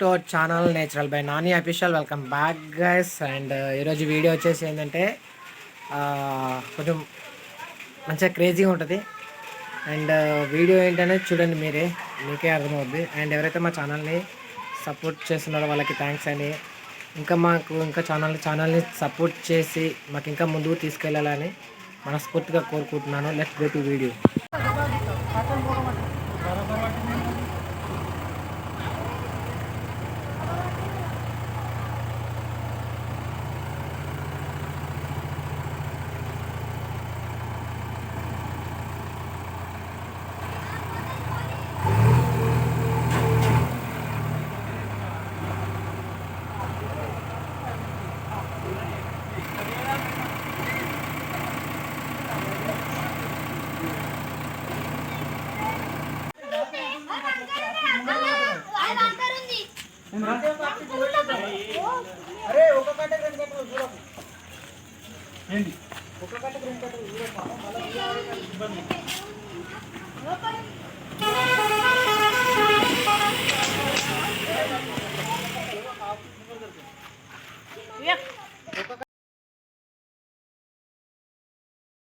To our channel natural by Nani official. Welcome back guys. And ఈరోజు video వచ్చేసి ఏంటంటే కొంచెం మంచిగా క్రేజీగా ఉంటుంది. అండ్ వీడియో ఏంటనేది చూడండి మీరే. మీకే అర్థమవుద్ది. అండ్ ఎవరైతే మా ఛానల్ని సపోర్ట్ చేస్తున్నారో వాళ్ళకి థ్యాంక్స్ అండి. ఇంకా మాకు ఇంకా ఛానల్ ఛానల్ని సపోర్ట్ చేసి మాకు ఇంకా ముందుకు తీసుకెళ్ళాలని మనస్ఫూర్తిగా కోరుకుంటున్నాను. Let's go to video. అరే ఒక కట్ట రెండు కట్టలు చూడకు ఏంటి ఒక కట్ట రెండు కట్టలు చూడకు మళ్ళీ ఇబ్బంది Yeah.